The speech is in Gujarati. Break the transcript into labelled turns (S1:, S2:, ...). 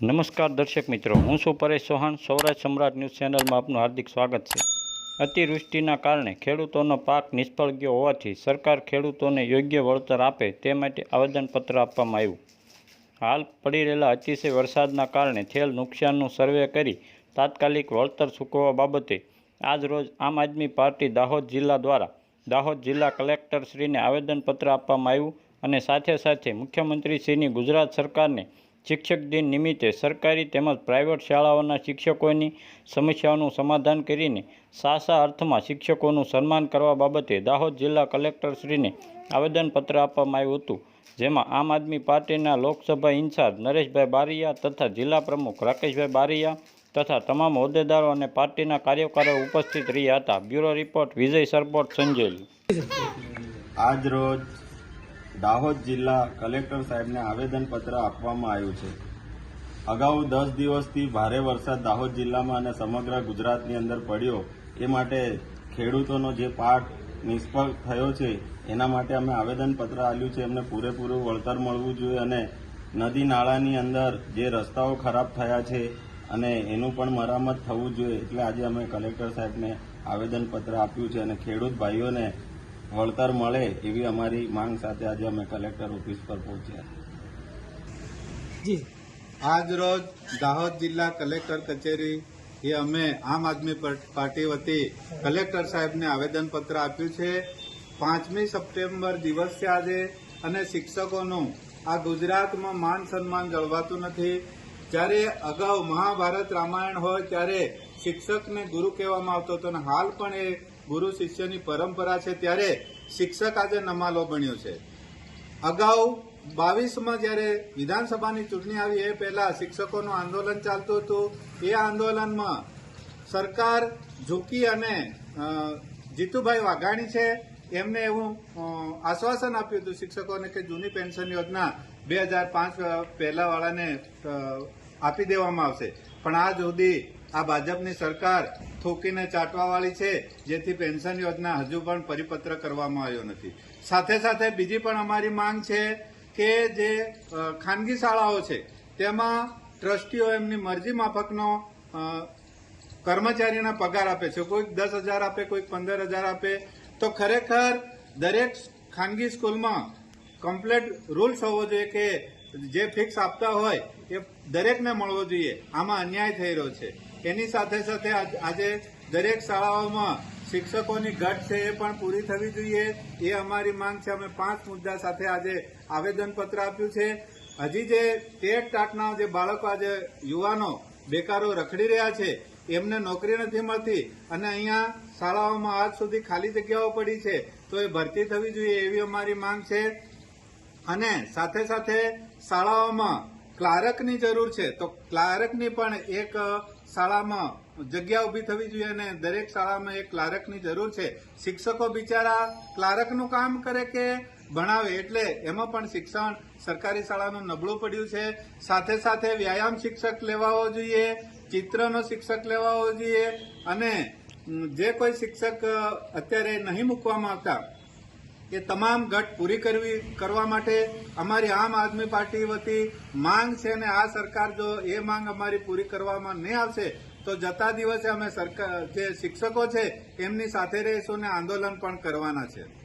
S1: નમસ્કાર દર્શક મિત્રો, હું છું પરેશ ચૌહાણ. સૌરાષ્ટ્ર સમ્રાટ ન્યૂઝ ચેનલમાં આપનું હાર્દિક સ્વાગત છે. અતિવૃષ્ટિના કારણે ખેડૂતોનો પાક નિષ્ફળ ગયો હોવાથી સરકાર ખેડૂતોને યોગ્ય વળતર આપે તે માટે આવેદનપત્ર આપવામાં આવ્યું. હાલ પડી રહેલા અતિશય વરસાદના કારણે થયેલ નુકસાનનું સર્વે કરી તાત્કાલિક વળતર ચૂકવવા બાબતે આજ રોજ આમ આદમી પાર્ટી દાહોદ જિલ્લા દ્વારા દાહોદ જિલ્લા કલેક્ટરશ્રીને આવેદનપત્ર આપવામાં આવ્યું અને સાથે સાથે મુખ્યમંત્રીશ્રીની ગુજરાત સરકારને શિક્ષક દિન નિમિત્તે સરકારી તેમજ પ્રાઇવેટ શાળાઓના શિક્ષકોની સમસ્યાઓનું સમાધાન કરીને સાચા અર્થમાં શિક્ષકોનું સન્માન કરવા બાબતે દાહોદ જિલ્લા કલેક્ટરશ્રીને આવેદનપત્ર આપવામાં આવ્યું હતું, જેમાં આમ આદમી પાર્ટીના લોકસભા ઇન્ચાર્જ નરેશભાઈ બારિયા તથા જિલ્લા પ્રમુખ રાકેશભાઈ બારિયા તથા તમામ હોદ્દેદારો અને પાર્ટીના કાર્યકરો ઉપસ્થિત રહ્યા હતા. Bureau report Vijay Sarpot, Sanjeli.
S2: આજ રોજ દાહોદ જિલ્લા કલેક્ટર સાહેબને આવેદનપત્ર આપવામાં આવ્યું છે. અગાઉ દસ દિવસથી ભારે વરસાદ દાહોદ જિલ્લામાં અને સમગ્ર ગુજરાતની અંદર પડ્યો. એ માટે ખેડૂતોનો જે પાક નિષ્ફળ થયો છે, એના માટે અમે આવેદનપત્ર આપ્યું છે. એમને પૂરેપૂરું વળતર મળવું જોઈએ અને નદી નાળાની અંદર જે રસ્તાઓ ખરાબ થયા છે અને એનું પણ મરામત થવું જોઈએ. એટલે આજે અમે કલેક્ટર સાહેબને આવેદનપત્ર આપ્યું છે અને ખેડૂત ભાઈઓને વળતર મળે એવી અમારી માંગ સાથે આજે અમે કલેક્ટર ઓફિસ પર પહોંચ્યા.
S3: જી.
S4: આજ રોજ દાહોદ જિલ્લા કલેક્ટર કચેરી એ અમે આમ આદમી પર- પાર્ટી વતી કલેક્ટર સાહેબને આવેદનપત્ર આપ્યું છે. પાંચમી સપ્ટેમ્બર દિવસ છે આજે અને શિક્ષકોનું આ ગુજરાતમાં માન સન્માન જળવાતું નથી. જ્યારે અગાઉ મહાભારત રામાયણ હોય ત્યારે શિક્ષકને ગુરુ કહેવામાં આવતો હતો અને હાલ પણ એ ગુરુ શિષ્યની પરંપરા છે ત્યારે શિક્ષક આજે નમાલો બન્યો છે. અગાઉ બાવીસમાં જ્યારે વિધાનસભાની ચૂંટણી આવી, એ પહેલા શિક્ષકોનું આંદોલન ચાલતું હતું. એ આંદોલનમાં સરકાર ઝૂકી અને જીતુભાઈ વાઘાણી છે, એમને એવું આશ્વાસન આપ્યું હતું શિક્ષકોને કે જૂની પેન્શન યોજના બે હજાર પાંચ પહેલાંવાળાને આપી દેવામાં આવશે. પણ આજ સુધી આ ભાજપની સરકાર થોકીને ચાટવાવાળી છે, જેથી પેન્શન યોજના હજુ પણ પરિપત્ર કરવામાં આવ્યો નથી. સાથે સાથે બીજી પણ અમારી માંગ છે કે જે ખાનગી શાળાઓ છે, તેમાં ટ્રસ્ટીઓ એમની મરજી માફકનો કર્મચારીના પગાર આપે છે. કોઈક દસ હજાર આપે, કોઈક પંદર હજાર આપે. તો ખરેખર દરેક ખાનગી સ્કૂલમાં કમ્પ્લેટ રૂલ્સ હોવો જોઈએ કે જે ફિક્સ આપતા હોય એ દરેકને મળવો જોઈએ. આમાં અન્યાય થઈ રહ્યો છે. એની સાથે સાથે આજ- દરેક શાળાઓમાં શિક્ષકોની ઘટ છે એ પણ પૂરી થવી જોઈએ. એ અમારી માંગ છે. અમે પાંચ મુદ્દા સાથે આજે આવેદનપત્ર આપ્યું છે. હજી જે ટેટ ટાટના જે બાળકો આજે યુવાનો બેકારો રખડી રહ્યા છે, એમને નોકરી નથી મળતી અને અહીંયા શાળાઓમાં આજ સુધી ખાલી જગ્યાઓ પડી છે, તો એ ભરતી થવી જોઈએ એવી અમારી માંગ છે. અને સાથે સાથે શાળાઓમાં ક્લાર્કની જરૂર છે. તો ક્લાર્કની પણ એક શાળામાં જગ્યા ઊભી થવી જોઈએ અને દરેક શાળામાં એક ક્લાર્કની જરૂર છે. શિક્ષકો બિચારા ક્લાર્કનું કામ કરે કે ભણાવે એટલે એમાં પણ શિક્ષણ સરકારી શાળાનું નબળું પડ્યું છે. સાથે સાથે વ્યાયામ શિક્ષક લેવાવો જોઈએ, ચિત્રનો શિક્ષક લેવાવો જોઈએ અને જે કોઈ શિક્ષક અત્યારે નહીં મૂકવામાં આવતા એ તમામ ઘટ પૂરી કરવી, કરવા માટે અમારી આમ આદમી પાર્ટી વતી માંગ છે અને આ સરકાર જો એ માંગ અમારી પૂરી કરવામાં નહીં આવશે, તો જતા દિવસે અમે સરકાર જે શિક્ષકો છે, એમની સાથે રહીશું અને આંદોલન પણ કરવાના છે.